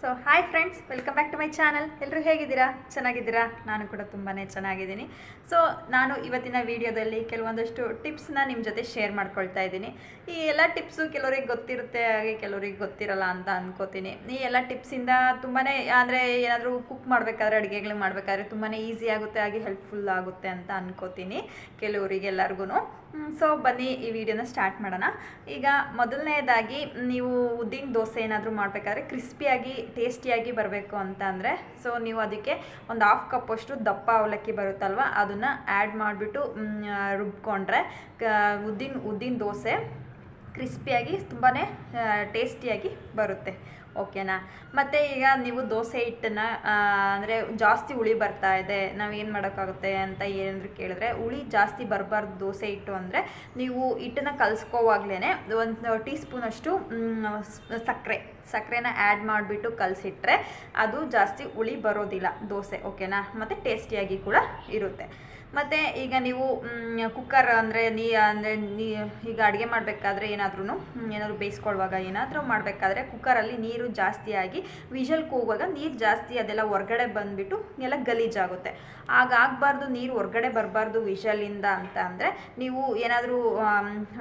So hi friends welcome back to my channel ಎಲ್ಲರೂ ಹೇಗಿದ್ದೀರಾ? ಚೆನ್ನಾಗಿದ್ದೀರಾ? ನಾನು ಕೂಡ ತುಂಬಾ ಚೆನ್ನಾಗಿದ್ದೀನಿ. ಸೊ ನಾನು ಇವತ್ತಿನ ವಿಡಿಯೋದಲ್ಲಿ ಕೆಲವೊಂದಷ್ಟು ಟಿಪ್ಸ್ನ ನಿಮ್ಮ ಜೊತೆ ಶೇರ್ ಮಾಡ್ಕೊಳ್ತಾ ಇದ್ದೀನಿ. ಈ ಎಲ್ಲ ಟಿಪ್ಸು ಕೆಲವರಿಗೆ ಗೊತ್ತಿರುತ್ತೆ, ಹಾಗೆ ಕೆಲವರಿಗೆ ಗೊತ್ತಿರಲ್ಲ ಅಂತ ಅಂದ್ಕೋತೀನಿ ಈ ಎಲ್ಲ ಟಿಪ್ಸಿಂದ ತುಂಬಾ ಅಂದರೆ ಏನಾದರೂ ಕುಕ್ ಮಾಡಬೇಕಾದ್ರೆ, ಅಡುಗೆಗಳು ಮಾಡಬೇಕಾದ್ರೆ ತುಂಬಾ ಈಸಿ ಆಗುತ್ತೆ, ಹಾಗೆ ಹೆಲ್ಪ್ಫುಲ್ ಆಗುತ್ತೆ ಅಂತ ಅಂದ್ಕೋತೀನಿ ಕೆಲವರಿಗೆ ಎಲ್ಲರಿಗೂ ಸೊ ಬನ್ನಿ ಈ ವಿಡಿಯೋನ ಸ್ಟಾರ್ಟ್ ಮಾಡೋಣ. ಈಗ ಮೊದಲನೇದಾಗಿ ನೀವು ಉದ್ದಿನ ದೋಸೆ ಏನಾದರೂ ಮಾಡಬೇಕಾದ್ರೆ ಕ್ರಿಸ್ಪಿಯಾಗಿ ಟೇಸ್ಟಿಯಾಗಿ ಬರಬೇಕು ಅಂತ ಅಂದರೆ ಸೊ ನೀವು ಅದಕ್ಕೆ ಒಂದು ಹಾಫ್ ಕಪ್ಪಷ್ಟು ದಪ್ಪ ಅವಲಕ್ಕಿ ಬರುತ್ತಲ್ವ, ಅದನ್ನು ಆ್ಯಡ್ ಮಾಡಿಬಿಟ್ಟು ರುಬ್ಕೊಂಡ್ರೆ ಉದ್ದಿನ ಉದ್ದಿನ ದೋಸೆ ಕ್ರಿಸ್ಪಿಯಾಗಿ ತುಂಬಾ ಟೇಸ್ಟಿಯಾಗಿ ಬರುತ್ತೆ. ಓಕೆನಾ? ಮತ್ತು ಈಗ ನೀವು ದೋಸೆ ಹಿಟ್ಟನ್ನು ಅಂದರೆ ಜಾಸ್ತಿ ಹುಳಿ ಬರ್ತಾ ಇದೆ ನಾವು ಏನು ಮಾಡೋಕ್ಕಾಗುತ್ತೆ ಅಂತ ಏನಾದರೂ ಕೇಳಿದ್ರೆ, ಹುಳಿ ಜಾಸ್ತಿ ಬರಬಾರ್ದು ದೋಸೆ ಹಿಟ್ಟು ಅಂದರೆ ನೀವು ಹಿಟ್ಟನ್ನು ಕಲಿಸ್ಕೋವಾಗ್ಲೇ ಒಂದು ಟೀ ಸ್ಪೂನಷ್ಟು ಸಕ್ಕರೆ, ಸಕ್ಕರೆನ ಆ್ಯಡ್ ಮಾಡಿಬಿಟ್ಟು ಕಲಸಿಟ್ರೆ ಅದು ಜಾಸ್ತಿ ಹುಳಿ ಬರೋದಿಲ್ಲ ದೋಸೆ, ಓಕೆನಾ? ಮತ್ತು ಟೇಸ್ಟಿಯಾಗಿ ಕೂಡ ಇರುತ್ತೆ. ಮತ್ತು ಈಗ ನೀವು ಕುಕ್ಕರ್ ಅಂದರೆ ನೀ ಅಂದರೆ ನೀ, ಈಗ ಅಡುಗೆ ಮಾಡಬೇಕಾದ್ರೆ ಏನಾದ್ರೂ ಏನಾದರೂ ಬೇಯಿಸ್ಕೊಳ್ಳುವಾಗ ಏನಾದರೂ ಮಾಡಬೇಕಾದ್ರೆ ಕುಕ್ಕರಲ್ಲಿ ನೀರು ಜಾಸ್ತಿ ಆಗಿ ವಿಷಲ್ ಕೂಗುವಾಗ ನೀರು ಜಾಸ್ತಿ ಅದೆಲ್ಲ ಹೊರ್ಗಡೆ ಬಂದುಬಿಟ್ಟು ಎಲ್ಲ ಗಲೀಜಾಗುತ್ತೆ. ಆಗ ಆಗಬಾರ್ದು, ನೀರು ಹೊರ್ಗಡೆ ಬರಬಾರ್ದು ವಿಷಲಿಂದ ಅಂತ ಅಂದರೆ ನೀವು ಏನಾದರೂ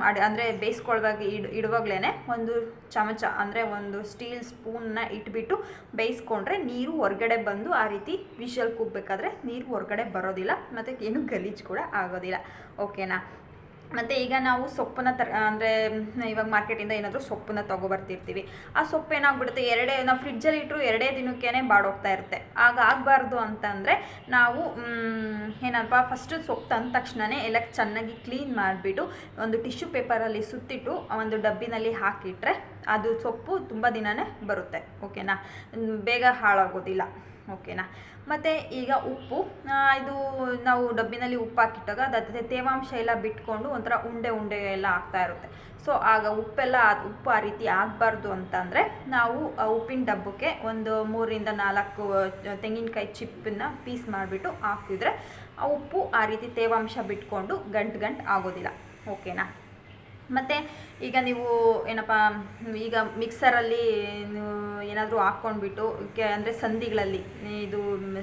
ಅಡ್, ಅಂದರೆ ಬೇಯಿಸ್ಕೊಳ್ಳುವಾಗ ಇಡ್ ಇಡುವಾಗಲೇ ಒಂದು ಚಮಚ ಅಂದರೆ ಒಂದು ಸ್ಟೀಲ್ ಸ್ಪೂನ್ನ ಇಟ್ಬಿಟ್ಟು ಬೇಯಿಸ್ಕೊಂಡ್ರೆ ನೀರು ಹೊರಗಡೆ ಬಂದು ಆ ರೀತಿ ವಿಷಲ್ ಕೂಗಬೇಕಾದ್ರೆ ನೀರು ಹೊರ್ಗಡೆ ಬರೋದಿಲ್ಲ. ಮತ್ತು ಏನು ಗಲೀಜು ಕೂಡ ಆಗೋದಿಲ್ಲ. ಓಕೆನಾ ಮತ್ತು ಈಗ ನಾವು ಸೊಪ್ಪನ್ನ ತರ, ಅಂದರೆ, ಇವಾಗ ಮಾರ್ಕೆಟಿಂದ ಏನಾದರೂ ಸೊಪ್ಪನ್ನ ತೊಗೊಬರ್ತಿರ್ತೀವಿ. ಆ ಸೊಪ್ಪು ಏನಾಗ್ಬಿಡುತ್ತೆ? ಎರಡೇ, ನಾವು ಫ್ರಿಡ್ಜಲ್ಲಿ ಇಟ್ಟರು ಎರಡೇ ದಿನಕ್ಕೇ ಬಾಡೋಗ್ತಾ ಇರುತ್ತೆ. ಆಗ ಆಗಬಾರ್ದು ಅಂತಂದರೆ ನಾವು ಏನಪ್ಪ ಫಸ್ಟ್ ಸೊಪ್ಪು ತಂದ ತಕ್ಷಣವೇ ಎಲ್ಲ ಚೆನ್ನಾಗಿ ಕ್ಲೀನ್ ಮಾಡಿಬಿಟ್ಟು ಒಂದು ಟಿಶ್ಯೂ ಪೇಪರಲ್ಲಿ ಸುತ್ತಿಟ್ಟು ಒಂದು ಡಬ್ಬಿನಲ್ಲಿ ಹಾಕಿಟ್ರೆ ಅದು ಸೊಪ್ಪು ತುಂಬ ದಿನವೇ ಬರುತ್ತೆ. ಓಕೆನಾ ಬೇಗ ಹಾಳಾಗೋದಿಲ್ಲ. ಓಕೆನಾ? ಮತ್ತು ಈಗ ಉಪ್ಪು ಇದು ನಾವು ಡಬ್ಬಿನಲ್ಲಿ ಉಪ್ಪು ಹಾಕಿಟ್ಟಾಗ ಅದು ತೇವಾಂಶ ಎಲ್ಲ ಬಿಟ್ಕೊಂಡು ಒಂಥರ ಉಂಡೆ ಉಂಡೆ ಎಲ್ಲ ಆಗ್ತಾ ಇರುತ್ತೆ. ಸೊ ಆಗ ಉಪ್ಪೆಲ್ಲ ಉಪ್ಪು ಆ ರೀತಿ ಆಗಬಾರ್ದು ಅಂತಂದರೆ ನಾವು ಉಪ್ಪಿನ ಡಬ್ಬಕ್ಕೆ ಒಂದು ಮೂರರಿಂದ ನಾಲ್ಕು ತೆಂಗಿನಕಾಯಿ ಚಿಪ್ಪನ್ನ ಪೀಸ್ ಮಾಡಿಬಿಟ್ಟು ಹಾಕ್ತಿದ್ರೆ ಆ ಉಪ್ಪು ಆ ರೀತಿ ತೇವಾಂಶ ಬಿಟ್ಕೊಂಡು ಗಂಟು ಗಂಟು ಆಗೋದಿಲ್ಲ. ಓಕೆನಾ? ಮತ್ತು ಈಗ ನೀವು ಏನಪ್ಪ, ಈಗ ಮಿಕ್ಸರಲ್ಲಿ ಏನಾದರೂ ಹಾಕ್ಕೊಂಡ್ಬಿಟ್ಟು, ಕೆ, ಅಂದರೆ ಸಂಧಿಗಳಲ್ಲಿ ಇದು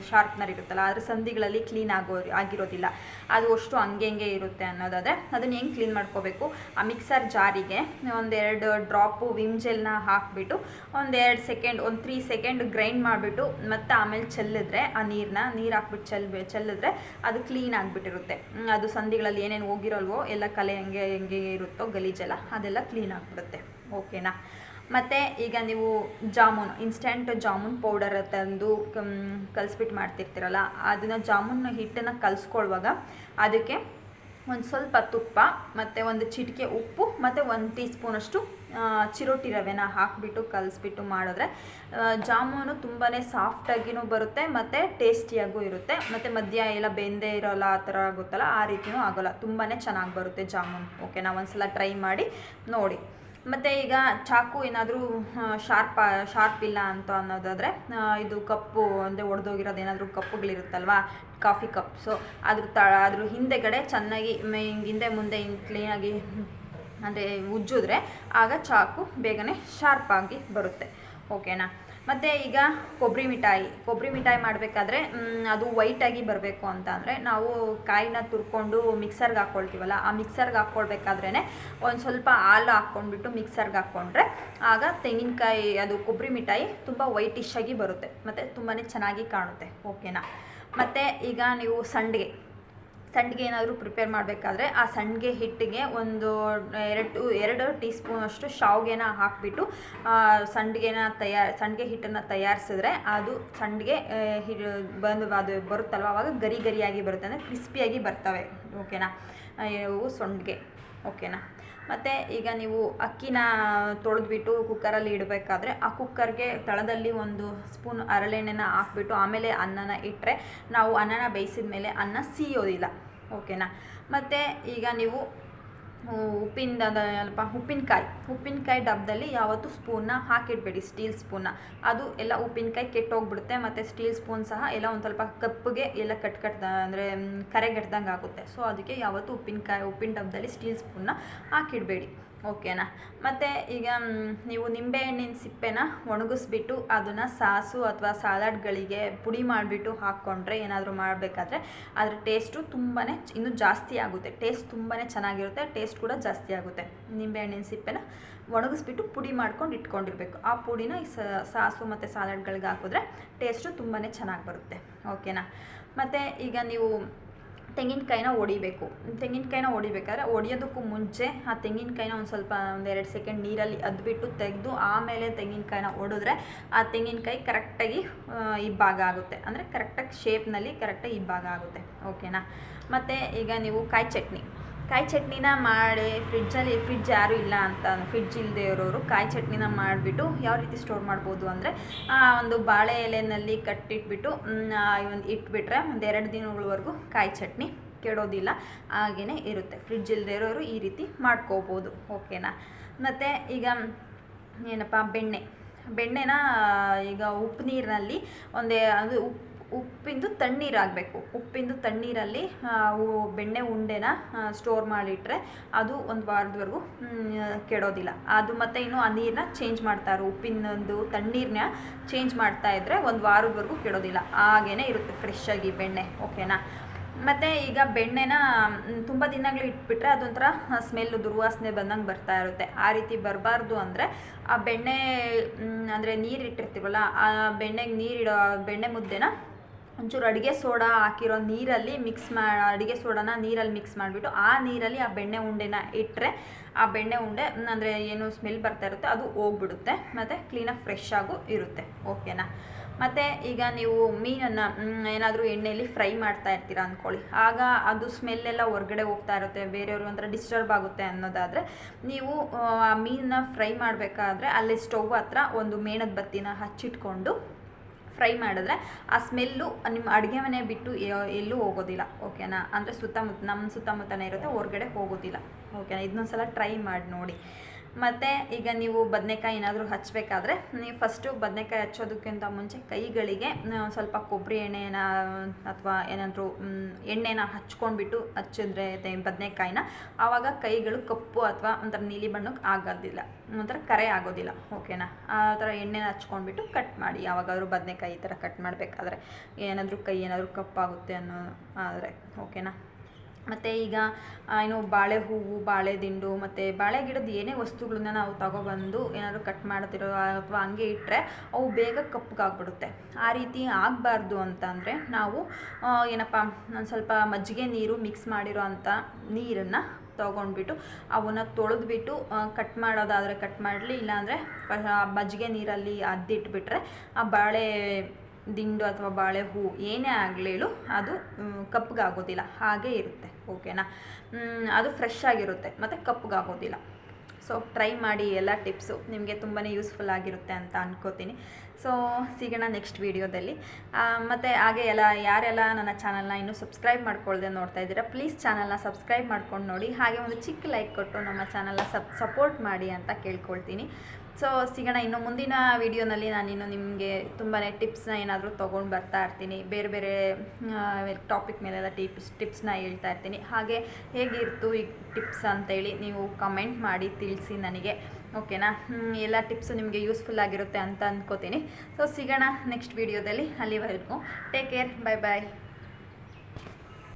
ಶಾರ್ಪ್ನರ್ ಇರುತ್ತಲ್ಲ, ಅದ್ರ ಸಂಧಿಗಳಲ್ಲಿ ಕ್ಲೀನ್ ಆಗೋ, ಆಗಿರೋದಿಲ್ಲ. ಅದು ಅಷ್ಟು ಹಂಗೆ ಹಂಗೆ ಇರುತ್ತೆ ಅನ್ನೋದಾದರೆ, ಅದನ್ನು ಹೆಂಗೆ ಕ್ಲೀನ್ ಮಾಡ್ಕೋಬೇಕು? ಆ ಮಿಕ್ಸರ್ ಜಾರಿಗೆ ಒಂದೆರಡು ಡ್ರಾಪು ವಿಮ್ ಜೆಲ್ನ ಹಾಕಿಬಿಟ್ಟು, ಒಂದೆರಡು ಸೆಕೆಂಡ್ ಒಂದು ತ್ರೀ ಸೆಕೆಂಡ್ ಗ್ರೈಂಡ್ ಮಾಡಿಬಿಟ್ಟು, ಮತ್ತು ಆಮೇಲೆ ಚೆಲ್ಲಿದ್ರೆ, ಆ ನೀರನ್ನ ನೀರು ಹಾಕ್ಬಿಟ್ಟು ಚೆಲ್, ಚೆಲ್ಲಿದ್ರೆ ಅದು ಕ್ಲೀನ್ ಆಗಿಬಿಟ್ಟಿರುತ್ತೆ. ಅದು ಸಂಧಿಗಳಲ್ಲಿ ಏನೇನು ಹೋಗಿರೋಲ್ವೋ, ಎಲ್ಲ ಕಲೆ ಹೆಂಗೆ ಹೆಂಗೆ ಇರುತ್ತೋ, ಗಲೀಜೆಲ್ಲ ಅದೆಲ್ಲ ಕ್ಲೀನ್ ಆಗಿಬಿಡುತ್ತೆ. ಓಕೆನಾ ಮತ್ತು ಈಗ ನೀವು ಜಾಮೂನ್ ಇನ್ಸ್ಟೆಂಟ್ ಜಾಮೂನ್ ಪೌಡರ್ ತಂದು ಕಲಿಸ್ಬಿಟ್ಟು ಮಾಡ್ತಿರ್ತೀರಲ್ಲ, ಅದನ್ನು ಜಾಮೂನ್ ಹಿಟ್ಟನ್ನು ಕಲಿಸ್ಕೊಳ್ಳುವಾಗ ಅದಕ್ಕೆ ಒಂದು ಸ್ವಲ್ಪ ತುಪ್ಪ, ಮತ್ತು ಒಂದು ಚಿಟಿಕೆ ಉಪ್ಪು, ಮತ್ತು ಒಂದು ಟೀ ಸ್ಪೂನಷ್ಟು ಚಿರೋಟಿ ರವೆನ ಹಾಕಿಬಿಟ್ಟು ಕಲಿಸ್ಬಿಟ್ಟು ಮಾಡಿದ್ರೆ ಜಾಮೂನು ತುಂಬಾ ಸಾಫ್ಟಾಗಿನೂ ಬರುತ್ತೆ, ಮತ್ತು ಟೇಸ್ಟಿಯಾಗೂ ಇರುತ್ತೆ, ಮತ್ತು ಮಧ್ಯ ಎಲ್ಲ ಬೆಂದೇ ಇರೋಲ್ಲ, ಆ ಥರ ಆಗುತ್ತಲ್ಲ, ಆ ರೀತಿಯೂ ಆಗೋಲ್ಲ. ತುಂಬಾ ಚೆನ್ನಾಗಿ ಬರುತ್ತೆ ಜಾಮೂನು. ಓಕೆ ನಾವು ಒಂದ್ಸಲ ಟ್ರೈ ಮಾಡಿ ನೋಡಿ. ಮತ್ತು ಈಗ ಚಾಕು ಏನಾದರೂ ಶಾರ್ಪ್ ಶಾರ್ಪ್ ಇಲ್ಲ ಅಂತ ಅನ್ನೋದಾದರೆ ಇದು ಕಪ್ಪು, ಅಂದರೆ ಒಡೆದೋಗಿರೋದು ಏನಾದರೂ ಕಪ್ಪುಗಳಿರುತ್ತಲ್ವ ಕಾಫಿ ಕಪ್ಸು ಅದ್ರ ತ, ಅದ್ರ ಹಿಂದೆಗಡೆ ಚೆನ್ನಾಗಿ ಹಿಂದೆ ಮುಂದೆ ಹಿಂಗೆ ಕ್ಲೀನಾಗಿ ಅಂದರೆ ಉಜ್ಜಿದ್ರೆ ಆಗ ಚಾಕು ಬೇಗನೆ ಶಾರ್ಪಾಗಿ ಬರುತ್ತೆ. ಓಕೆನಾ ಮತ್ತು ಈಗ ಕೊಬ್ಬರಿ ಮಿಠಾಯಿ ಕೊಬ್ಬರಿ ಮಿಠಾಯಿ ಮಾಡಬೇಕಾದ್ರೆ ಅದು ವೈಟಾಗಿ ಬರಬೇಕು ಅಂತ ಅಂದರೆ ನಾವು ಕಾಯಿನ ತುರ್ಕೊಂಡು ಮಿಕ್ಸರ್ಗೆ ಹಾಕ್ಕೊಳ್ತೀವಲ್ಲ ಆ ಮಿಕ್ಸರ್ಗೆ ಹಾಕ್ಕೊಳ್ಬೇಕಾದ್ರೇ ಒಂದು ಸ್ವಲ್ಪ ಹಾಲು ಹಾಕ್ಕೊಂಡ್ಬಿಟ್ಟು ಮಿಕ್ಸರ್ಗೆ ಹಾಕ್ಕೊಂಡ್ರೆ ಆಗ ತೆಂಗಿನಕಾಯಿ, ಅದು ಕೊಬ್ಬರಿ ಮಿಠಾಯಿ ತುಂಬ ವೈಟಿಶ್ ಆಗಿ ಬರುತ್ತೆ. ಮತ್ತು ತುಂಬಾ ಚೆನ್ನಾಗಿ ಕಾಣುತ್ತೆ. ಓಕೆನಾ ಮತ್ತು ಈಗ ನೀವು ಸಂಡಿಗೆ. ಸಂಡಿಗೆ ಏನಾದರೂ ಪ್ರಿಪೇರ್ ಮಾಡಬೇಕಾದ್ರೆ ಆ ಸಂಡಿಗೆ ಹಿಟ್ಟಿಗೆ ಒಂದು ಎರಡು ಎರಡು ಟೀ ಸ್ಪೂನಷ್ಟು ಶಾವಿಗೆನ ಹಾಕಿಬಿಟ್ಟು ಸಂಡಿಗೆನ ತಯಾರು ಸಂಡಿಗೆ ಹಿಟ್ಟನ್ನು ತಯಾರಿಸಿದ್ರೆ ಅದು ಸಂಡಿಗೆ ಹಿ, ಬಂದು ಅದು ಬರುತ್ತಲ್ವ? ಅವಾಗ ಗರಿ ಗರಿಯಾಗಿ ಬರುತ್ತೆ, ಅಂದರೆ ಕ್ರಿಸ್ಪಿಯಾಗಿ ಬರ್ತವೆ. ಓಕೆನಾ? ಇವು ಸಂಡಿಗೆ ಓಕೆನಾ? ಮತ್ತು ಈಗ ನೀವು ಅಕ್ಕಿನ ತೊಳೆದ್ಬಿಟ್ಟು ಕುಕ್ಕರಲ್ಲಿ ಇಡಬೇಕಾದ್ರೆ ಆ ಕುಕ್ಕರ್ಗೆ ತಳದಲ್ಲಿ ಒಂದು ಸ್ಪೂನ್ ಹರಳೆಣ್ಣೆನ ಹಾಕ್ಬಿಟ್ಟು ಆಮೇಲೆ ಅನ್ನನ ಇಟ್ಟರೆ ನಾವು ಅನ್ನನ ಬೇಯಿಸಿದ ಮೇಲೆ ಅನ್ನ ಸಿಯೋದಿಲ್ಲ. ಓಕೆನಾ ಮತ್ತು ಈಗ ನೀವು ಉಪ್ಪಿಂದ ಅಲ್ಪ ಉಪ್ಪಿನಕಾಯಿ. ಉಪ್ಪಿನಕಾಯಿ ಡಬ್ಬದಲ್ಲಿ ಯಾವತ್ತೂ ಸ್ಪೂನ್ನ ಹಾಕಿಡಬೇಡಿ ಸ್ಟೀಲ್ ಸ್ಪೂನ್ನ ಅದು ಎಲ್ಲ ಉಪ್ಪಿನಕಾಯಿ ಕೆಟ್ಟೋಗ್ಬಿಡುತ್ತೆ, ಮತ್ತು ಸ್ಟೀಲ್ ಸ್ಪೂನ್ ಸಹ ಎಲ್ಲ ಒಂದು ಸ್ವಲ್ಪ ಕಪ್ಪಗೆ ಎಲ್ಲ ಕಟ್ ಕಟ್ ಅಂದರೆ ಕರೆಗೆಡ್ದಂಗೆ ಆಗುತ್ತೆ ಸೊ ಅದಕ್ಕೆ ಯಾವತ್ತೂ ಉಪ್ಪಿನಕಾಯಿ, ಉಪ್ಪಿನ ಡಬ್ಬದಲ್ಲಿ ಸ್ಟೀಲ್ ಸ್ಪೂನ್ನ ಹಾಕಿಡಬೇಡಿ. ಓಕೆನಾ? ಮತ್ತು ಈಗ ನೀವು ನಿಂಬೆಹಣ್ಣಿನ ಸಿಪ್ಪೆನ ಒಣಗಿಸ್ಬಿಟ್ಟು ಅದನ್ನು ಸಾಸು ಅಥವಾ ಸಲಾಡ್ಗಳಿಗೆ ಪುಡಿ ಮಾಡಿಬಿಟ್ಟು ಹಾಕ್ಕೊಂಡ್ರೆ ಏನಾದರೂ ಮಾಡಬೇಕಾದ್ರೆ ಅದರ ಟೇಸ್ಟು ತುಂಬಾ ಇನ್ನೂ ಜಾಸ್ತಿ ಆಗುತ್ತೆ. ಟೇಸ್ಟ್ ತುಂಬಾ ಚೆನ್ನಾಗಿರುತ್ತೆ, ಟೇಸ್ಟ್ ಕೂಡ ಜಾಸ್ತಿ ಆಗುತ್ತೆ. ನಿಂಬೆಹಣ್ಣಿನ ಸಿಪ್ಪೆನ ಒಣಗಿಸ್ಬಿಟ್ಟು ಪುಡಿ ಮಾಡ್ಕೊಂಡು ಇಟ್ಕೊಂಡಿರಬೇಕು. ಆ ಪುಡಿನ ಈ ಸಾಸು ಮತ್ತು ಸಲಾಡ್ಗಳಿಗೆ ಹಾಕಿದ್ರೆ ಟೇಸ್ಟು ತುಂಬಾ ಚೆನ್ನಾಗಿ ಬರುತ್ತೆ. ಓಕೆನಾ? ಮತ್ತು ಈಗ ನೀವು ತೆಂಗಿನಕಾಯಿನ ಒಡಿಬೇಕು ತೆಂಗಿನಕಾಯಿನ ಒಡಿಬೇಕಾದ್ರೆ ಹೊಡಿಯೋದಕ್ಕೂ ಮುಂಚೆ ಆ ತೆಂಗಿನಕಾಯಿನ ಒಂದು ಸ್ವಲ್ಪ ಒಂದೆರಡು ಸೆಕೆಂಡ್ ನೀರಲ್ಲಿ ಅದ್ಬಿಟ್ಟು ತೆಗೆದು ಆಮೇಲೆ ತೆಂಗಿನಕಾಯಿನ ಒಡಿದ್ರೆ ಆ ತೆಂಗಿನಕಾಯಿ ಕರೆಕ್ಟಾಗಿ ಇಬ್ಬಾಗ ಆಗುತ್ತೆ. ಅಂದರೆ ಕರೆಕ್ಟಾಗಿ ಶೇಪ್ನಲ್ಲಿ ಕರೆಕ್ಟಾಗಿ ಇಬ್ಬಾಗ ಆಗುತ್ತೆ. ಓಕೆನಾ ಮತ್ತು ಈಗ ನೀವು ಕಾಯಿ ಚಟ್ನಿ. ಕಾಯಿ ಚಟ್ನಿನ ಮಾಡಿ ಫ್ರಿಡ್ಜಲ್ಲಿ ಫ್ರಿಡ್ಜ್ ಯಾರೂ ಇಲ್ಲ ಅಂತ ಫ್ರಿಡ್ಜ್ ಇಲ್ಲದೆ ಇರೋರು ಕಾಯಿ ಚಟ್ನಿನ ಮಾಡಿಬಿಟ್ಟು ಯಾವ ರೀತಿ ಸ್ಟೋರ್ ಮಾಡ್ಬೋದು ಅಂದರೆ ಒಂದು ಬಾಳೆ ಎಲೆನಲ್ಲಿ ಕಟ್ಟಿಟ್ಬಿಟ್ಟು ಒಂದು ಇಟ್ಬಿಟ್ರೆ ಒಂದು ಎರಡು ದಿನಗಳವರೆಗೂ ಕಾಯಿ ಚಟ್ನಿ ಕೆಡೋದಿಲ್ಲ ಹಾಗೆಯೇ ಇರುತ್ತೆ. ಫ್ರಿಡ್ಜ್ ಇಲ್ಲದೆ ಇರೋರು ಈ ರೀತಿ ಮಾಡ್ಕೋಬೋದು, ಓಕೆನಾ? ಮತ್ತು ಈಗ ಏನಪ್ಪ, ಬೆಣ್ಣೆ. ಬೆಣ್ಣೆನ ಈಗ ಉಪ್ಪು ನೀರಿನಲ್ಲಿ ಒಂದೇ, ಅದು ಉಪ್ಪು ಉಪ್ಪಿಂದು ತಣ್ಣೀರಾಗಬೇಕು ಉಪ್ಪಿಂದು ತಣ್ಣೀರಲ್ಲಿ ಬೆಣ್ಣೆ ಉಂಡೆನ ಸ್ಟೋರ್ ಮಾಡಿಟ್ರೆ ಅದು ಒಂದು ವಾರದವರೆಗೂ ಕೆಡೋದಿಲ್ಲ. ಅದು ಮತ್ತು ಇನ್ನು ಆ ನೀರನ್ನ ಚೇಂಜ್ ಮಾಡ್ತಾರೆ. ಉಪ್ಪಿನೊಂದು ತಣ್ಣೀರನ್ನ ಚೇಂಜ್ ಮಾಡ್ತಾ ಇದ್ದರೆ ಒಂದು ವಾರದವರೆಗೂ ಕೆಡೋದಿಲ್ಲ. ಹಾಗೇ ಇರುತ್ತೆ ಫ್ರೆಶ್ ಆಗಿ ಬೆಣ್ಣೆ ಓಕೆನಾ ಮತ್ತು ಈಗ ಬೆಣ್ಣೆನ ತುಂಬ ದಿನಗಳು ಇಟ್ಬಿಟ್ರೆ ಅದೊಂಥರ ಸ್ಮೆಲ್ ದುರ್ವಾಸನೆ ಬಂದಂಗೆ ಬರ್ತಾ ಇರುತ್ತೆ. ಆ ರೀತಿ ಬರಬಾರ್ದು ಅಂದರೆ ಆ ಬೆಣ್ಣೆ ಅಂದರೆ ನೀರು ಇಟ್ಟಿರ್ತೀವಲ್ಲ, ಆ ಬೆಣ್ಣೆಗೆ ನೀರಿಡೋ, ಬೆಣ್ಣೆ ಮುದ್ದೆನ ಒಂಚೂರು ಅಡುಗೆ ಸೋಡಾ ಹಾಕಿರೋ ನೀರಲ್ಲಿ ಮಿಕ್ಸ್ ಮಾ, ಅಡುಗೆ ಸೋಡಾನ ನೀರಲ್ಲಿ ಮಿಕ್ಸ್ ಮಾಡಿಬಿಟ್ಟು ಆ ನೀರಲ್ಲಿ ಆ ಬೆಣ್ಣೆ ಉಂಡೆನ ಇಟ್ಟರೆ ಆ ಬೆಣ್ಣೆ ಉಂಡೆ ಅಂದರೆ ಏನು ಸ್ಮೆಲ್ ಬರ್ತಾ ಇರುತ್ತೆ ಅದು ಹೋಗ್ಬಿಡುತ್ತೆ. ಮತ್ತು ಕ್ಲೀನಾಗಿ ಫ್ರೆಶ್ ಆಗು ಇರುತ್ತೆ. ಓಕೆನಾ ಮತ್ತು ಈಗ ನೀವು ಮೀನನ್ನು ಏನಾದರೂ ಎಣ್ಣೆಯಲ್ಲಿ ಫ್ರೈ ಮಾಡ್ತಾ ಇರ್ತೀರ ಅಂದ್ಕೊಳ್ಳಿ ಆಗ ಅದು ಸ್ಮೆಲ್ಲೆಲ್ಲ ಹೊರಗಡೆ ಹೋಗ್ತಾ ಇರುತ್ತೆ. ಬೇರೆಯವರು ಒಂಥರ ಡಿಸ್ಟರ್ಬ್ ಆಗುತ್ತೆ ಅನ್ನೋದಾದರೆ ನೀವು, ಆ ಮೀನನ್ನ ಫ್ರೈ ಮಾಡಬೇಕಾದ್ರೆ ಅಲ್ಲಿ ಸ್ಟವ್ ಹತ್ರ ಒಂದು ಮೇಣದ ಬತ್ತಿನ ಹಚ್ಚಿಟ್ಕೊಂಡು ಫ್ರೈ ಮಾಡಿದ್ರೆ ಆ ಸ್ಮೆಲ್ಲು ನಿಮ್ಮ ಅಡುಗೆ ಮನೆ ಬಿಟ್ಟು ಎಲ್ಲೂ ಹೋಗೋದಿಲ್ಲ, ಓಕೆನಾ? ಅಂದರೆ ಸುತ್ತಮುತ್ತ, ನಮ್ಮ ಸುತ್ತಮುತ್ತನೇ ಇರುತ್ತೆ, ಹೊರ್ಗಡೆ ಹೋಗೋದಿಲ್ಲ, ಓಕೆನಾ? ಇದನ್ನೊಂದು ಸಲ ಟ್ರೈ ಮಾಡಿ ನೋಡಿ. ಮತ್ತು ಈಗ ನೀವು ಬದನೆಕಾಯಿ ಏನಾದರೂ ಹಚ್ಚಬೇಕಾದ್ರೆ ನೀವು ಫಸ್ಟು ಬದನೆಕಾಯಿ ಹಚ್ಚೋದಕ್ಕಿಂತ ಮುಂಚೆ ಕೈಗಳಿಗೆ ಸ್ವಲ್ಪ ಕೊಬ್ಬರಿ ಎಣ್ಣೆನ, ಅಥವಾ ಏನಾದರೂ ಎಣ್ಣೆನ ಹಚ್ಕೊಂಡ್ಬಿಟ್ಟು ಹಚ್ಚಿದ್ರೆ ಬದನೆಕಾಯಿನ, ಆವಾಗ ಕೈಗಳು ಕಪ್ಪು ಅಥವಾ ಒಂಥರ ನೀಲಿ ಬಣ್ಣಕ್ಕೆ ಆಗೋದಿಲ್ಲ. ಒಂಥರ ಕರೆ ಆಗೋದಿಲ್ಲ. ಓಕೆನಾ ಆ ಥರ ಎಣ್ಣೆನ ಹಚ್ಕೊಂಡ್ಬಿಟ್ಟು ಕಟ್ ಮಾಡಿ. ಯಾವಾಗಾದರೂ ಬದನೆಕಾಯಿ ಈ ಥರ ಕಟ್ ಮಾಡಬೇಕಾದ್ರೆ ಏನಾದರೂ ಕೈ ಏನಾದರೂ ಕಪ್ಪಾಗುತ್ತೆ ಅನ್ನೋ, ಆದರೆ ಓಕೆನಾ ಮತ್ತು ಈಗ ಏನು ಬಾಳೆ ಹೂವು, ಬಾಳೆ ದಿಂಡು, ಮತ್ತು ಬಾಳೆ ಗಿಡದ ಏನೇ ವಸ್ತುಗಳನ್ನ ನಾವು ತಗೊಬಂದು ಏನಾದರೂ ಕಟ್ ಮಾಡ್ತಿರೋ ಅಥವಾ ಹಂಗೆ ಇಟ್ಟರೆ ಅವು ಬೇಗ ಕಪ್ಪಗಾಗ್ಬಿಡುತ್ತೆ. ಆ ರೀತಿ ಆಗಬಾರ್ದು ಅಂತಂದರೆ ನಾವು ಏನಪ್ಪ, ಒಂದು ಸ್ವಲ್ಪ ಮಜ್ಜಿಗೆ ನೀರು ಮಿಕ್ಸ್ ಮಾಡಿರೋ ಅಂಥ ನೀರನ್ನು ತೊಗೊಂಡ್ಬಿಟ್ಟು ಅವನ್ನ ತೊಳೆದ್ಬಿಟ್ಟು ಕಟ್ ಮಾಡೋದಾದರೆ ಕಟ್ ಮಾಡಲಿ, ಇಲ್ಲಾಂದರೆ ಮಜ್ಜಿಗೆ ನೀರಲ್ಲಿ ಅದ್ದಿಟ್ಬಿಟ್ರೆ ಆ ಬಾಳೆ ದಿಂಡು ಅಥವಾ ಬಾಳೆ ಹೂ ಏನೇ ಆಗಲೇಳು ಅದು ಕಪ್ಪಗಾಗೋದಿಲ್ಲ. ಹಾಗೇ ಇರುತ್ತೆ ಓಕೆನಾ ಅದು ಫ್ರೆಶ್ ಆಗಿರುತ್ತೆ, ಮತ್ತು ಕಪ್ಪಗಾಗೋದಿಲ್ಲ. ಸೊ ಟ್ರೈ ಮಾಡಿ ಎಲ್ಲ ಟಿಪ್ಸು ನಿಮಗೆ ತುಂಬಾ ಯೂಸ್ಫುಲ್ ಆಗಿರುತ್ತೆ ಅಂತ ಅನ್ಕೋತೀನಿ. ಸೊ ಸಿಗೋಣ ನೆಕ್ಸ್ಟ್ ವೀಡಿಯೋದಲ್ಲಿ ಮತ್ತು ಹಾಗೆ ಎಲ್ಲ, ಯಾರೆಲ್ಲ ನನ್ನ ಚಾನಲ್ನ ಇನ್ನೂ ಸಬ್ಸ್ಕ್ರೈಬ್ ಮಾಡ್ಕೊಳ್ದೆ ನೋಡ್ತಾ ಇದ್ದೀರಾ ಪ್ಲೀಸ್ ಚಾನಲ್ನ ಸಬ್ಸ್ಕ್ರೈಬ್ ಮಾಡ್ಕೊಂಡು ನೋಡಿ. ಹಾಗೆ ಒಂದು ಚಿಕ್ಕ ಲೈಕ್ ಕೊಟ್ಟು ನಮ್ಮ ಚಾನಲ್ನ ಸಪ್ ಸಪೋರ್ಟ್ ಮಾಡಿ ಅಂತ ಕೇಳ್ಕೊಳ್ತೀನಿ. ಸೊ ಸಿಗೋಣ, ಇನ್ನು ಮುಂದಿನ ವೀಡಿಯೋನಲ್ಲಿ ನಾನಿನ್ನು ನಿಮಗೆ ತುಂಬಾ ಟಿಪ್ಸ್ನ ಏನಾದರೂ ತೊಗೊಂಡು ಬರ್ತಾ ಇರ್ತೀನಿ. ಬೇರೆ ಬೇರೆ ಟಾಪಿಕ್ ಮೇಲೆಲ್ಲ ಟಿಪ್ಸ್, ಟಿಪ್ಸ್ನ ಹೇಳ್ತಾ ಇರ್ತೀನಿ. ಹಾಗೆ ಹೇಗಿರ್ತು ಈ ಟಿಪ್ಸ್ ಅಂತೇಳಿ ನೀವು ಕಮೆಂಟ್ ಮಾಡಿ ತಿಳಿಸಿ ನನಗೆ. ಓಕೆನಾ ಎಲ್ಲ ಟಿಪ್ಸು ನಿಮಗೆ ಯೂಸ್ಫುಲ್ ಆಗಿರುತ್ತೆ ಅಂತ ಅಂದ್ಕೋತೀನಿ ಸೊ ಸಿಗೋಣ ನೆಕ್ಸ್ಟ್ ವೀಡಿಯೋದಲ್ಲಿ. ಅಲ್ಲಿವರೆಗೂ. Take care bye bye